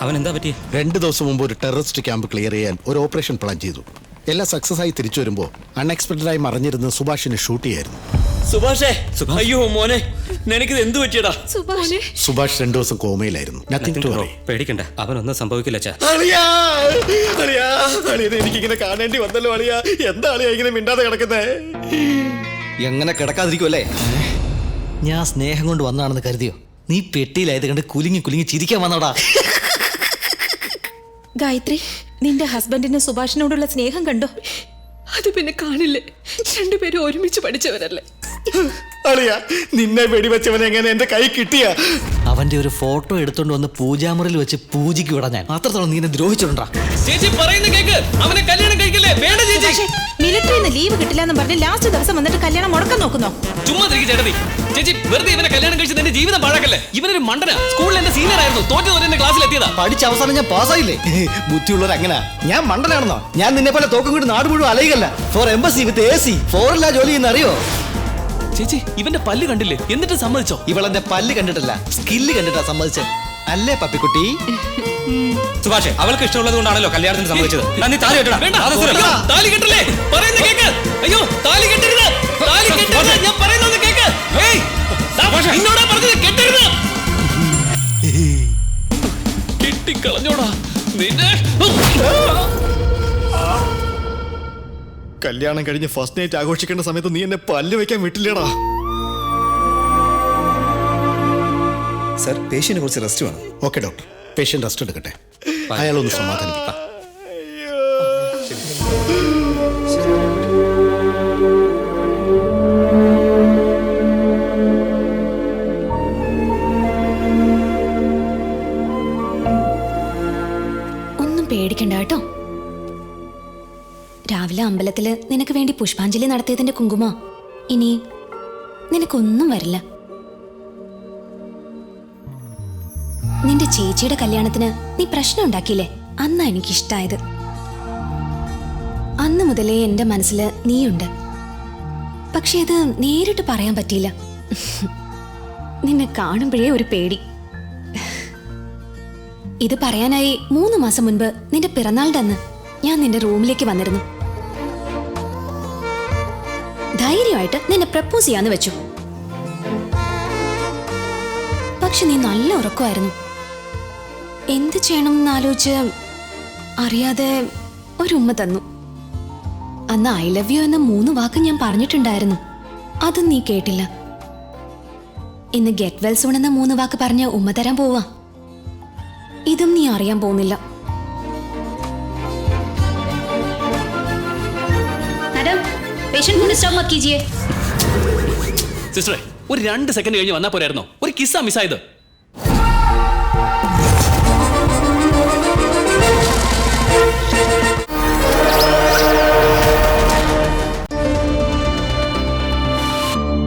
അവൻ എന്താ പറ്റി രണ്ട് ദിവസം മുമ്പ് ഒരു ടെററിസ്റ്റ് ക്യാമ്പ് ക്ലിയർ ചെയ്യാൻ ഒരു ഓപ്പറേഷൻ പ്ലാൻ ചെയ്തു. എല്ലാം സക്സസ് ആയി തിരിച്ചു വരുമ്പോ അൺഎക്സ്പെക്ടഡ് ആയി മറിഞ്ഞിരുന്ന സുഭാഷിനെ ഷൂട്ട് ചെയ്യായിരുന്നു. സുഭാഷേ സുഭാഷ്. അയ്യോ മോനെ നിനക്കിത് എന്തു പറ്റിയടാ? സുഭാഷ്. സുഭാഷ് രണ്ടു ദിവസം കോമയിലായിരുന്നു. നത്തിങ് ടു വറി പേടിക്കണ്ട. അവനൊന്നും സംഭവിക്കില്ല അച്ഛാ. അളിയാ അളിയാ അളിയനെ എനിക്കിങ്ങനെ കാണേണ്ടി വന്നല്ലോ അളിയാ. എന്താ അളിയാ ഇങ്ങനെ മിണ്ടാതെ കിടക്കുന്നേ? എങ്ങനെ കിടക്കാതിരിക്കുമല്ലേ ഞാൻ സ്നേഹം കൊണ്ട് വന്നാണെന്ന് കരുതിയോ? നീ പെട്ടിയിലായത് കണ്ട് കുലുങ്ങി കുലുങ്ങി ചിരിക്കാൻ വന്നടാ. ഗായത്രി നിന്റെ ഹസ്ബൻഡിന് സുഭാഷിനോടുള്ള സ്നേഹം കണ്ടോ? അത് പിന്നെ കാണില്ലേ? രണ്ടുപേരും ഒരുമിച്ച് പഠിച്ചവരല്ലേ? അളിയാ നിന്നെ വെടിവെച്ചവൻ എങ്ങനെ എന്റെ കൈ കിട്ടിയ? അവന്റെ ഒരു ഫോട്ടോ എടുത്തോണ്ട് വന്ന് പൂജാമുറിയിൽ വെച്ച് പൂജയ്ക്ക് വിടാൻ ഞാൻ. അത്രത്തോളം നീ എന്നെ ദ്രോഹിച്ചിട്ടുണ്ടാ. ചേച്ചി പറയുന്ന കേക്ക്. അവനെ കല്യാണം കഴിക്കല്ലേ? വേണ്ട ചേച്ചി. മിലിറ്ററിന്ന് ലീവ് കിട്ടില്ല എന്ന് പറഞ്ഞ് ലാസ്റ്റ് ദിവസം വന്നിട്ട് കല്യാണം മുടക്കം നോക്കുന്നോ? ചുമ്മാ തിരികെ ചേട്ടതി ചേച്ചി വെറുതെ ഇവനെ കല്യാണം കഴിച്ച് എന്റെ ജീവിതം പാഴാക്കല്ലേ? ഇവനൊരു മണ്ടന. സ്കൂളിൽ എന്റെ സീനിയർ ആയിരുന്നു. തോറ്റു തോറ്റ എന്റെ ക്ലാസ്സിൽ എത്തിയതാ. പഠിച്ച അവസാനം ഞാൻ പാസ്സായില്ലേ? ബുദ്ധിയുള്ളവർ അങ്ങനെ ഞാൻ മണ്ടനാണെന്നോ? ഞാൻ നിന്നെ പോലെ തോക്കും കൂടി നാട് മുഴുവൻ അലയുകല്ല for embassy with A C ഫോറില്ല ജോലി ചെയ്യുന്ന അറിയോ? ചേച്ചി ഇവന്റെ പല്ല് കണ്ടില്ലേ? എന്നിട്ട് സമ്മതിച്ചോ? ഇവളെന്റെ പല്ല് കണ്ടിട്ടല്ല സ്കില്ല് കണ്ടിട്ടാ സമ്മതിച്ചത് അല്ലേ പപ്പിക്കുട്ടി? സുഭാഷ് അവൾക്ക് ഇഷ്ടമുള്ളത് കൊണ്ടാണല്ലോ കല്യാണത്തിന് സമ്മതിച്ചത്. നന്ദി താലി കെട്ടടാ. വേണ്ട. അത് അയ്യോ, താലി കെട്ടല്ലേ? പറയുന്നത് കേക്ക്. അയ്യോ താലി കെട്ടരുത്. താലി കെട്ടരുത്. ഞാൻ പറയുന്നത് കേക്ക്. ഏയ്, ദാ, നിന്നോടാ പറഞ്ഞത് കെട്ടരുത്. കെട്ടിക്കളഞ്ഞോടാ. നിന്നെ കല്യാണം കഴിഞ്ഞ് ഫസ്റ്റ് നൈറ്റ് ആഘോഷിക്കേണ്ട സമയത്ത് നീ എന്നെ പല്ല് വെക്കാൻ വിട്ടില്ലേടാ. സർ പേഷ്യന് കുറച്ച് റെസ്റ്റ് വേണം. ഓക്കെ ഡോക്ടർ പേഷ്യന്റ് റെസ്റ്റ് എടുക്കട്ടെ. അയാളൊന്ന് സമാധാനിപ്പിക്കാം. ഒന്നും പേടിക്കണ്ട കേട്ടോ. രാവിലെ അമ്പലത്തിൽ നിനക്ക് വേണ്ടി പുഷ്പാഞ്ജലി നടത്തിയതിന്റെ കുങ്കുമ. ഇനി നിനക്കൊന്നും വരില്ല. നിന്റെ ചേച്ചിയുടെ കല്യാണത്തിന് നീ പ്രശ്നം ഉണ്ടാക്കിയില്ലേ? അന്നാ എനിക്കിഷ്ടായത്. അന്ന് മുതലേ എന്റെ മനസ്സിൽ നീയുണ്ട്. പക്ഷെ അത് നേരിട്ട് പറയാൻ പറ്റിയില്ല. നിന്നെ കാണുമ്പോഴേ ഒരു പേടി. ഇത് പറയാനായി മൂന്ന് മാസം മുൻപ് നിന്റെ പിറന്നാളിന്റെ അന്ന് ഞാൻ നിന്റെ റൂമിലേക്ക് വന്നിരുന്നു. ധൈര്യമായിട്ട് നിന്നെ പ്രപ്പോസ് ചെയ്യാന്ന് വെച്ചു. പക്ഷെ നീ നല്ല ഉറക്കമായിരുന്നു. എന്ത് ചെയ്യണം എന്നാലോചിച്ച് അറിയാതെ ഒരു ഉമ്മ തന്നു. അന്ന് ഐ ലവ് യു എന്ന മൂന്ന് വാക്ക് ഞാൻ പറഞ്ഞിട്ടുണ്ടായിരുന്നു. അതും നീ കേട്ടില്ല. ഇന്ന് ഗെറ്റ് വെൽ സൂൺ എന്ന മൂന്ന് വാക്ക് പറഞ്ഞ് ഉമ്മ തരാൻ പോവാ. ഇതും നീ അറിയാൻ പോകുന്നില്ല. പേഷ്യന്റ് को डिस्टर्ब मत कीजिए സിസ്റ്ററെ ഒരു രണ്ട് സെക്കൻഡ് കഴിഞ്ഞ് വന്നാ പോരായിരുന്നോ ഒരു കിസ്സാ മിസ്സായത്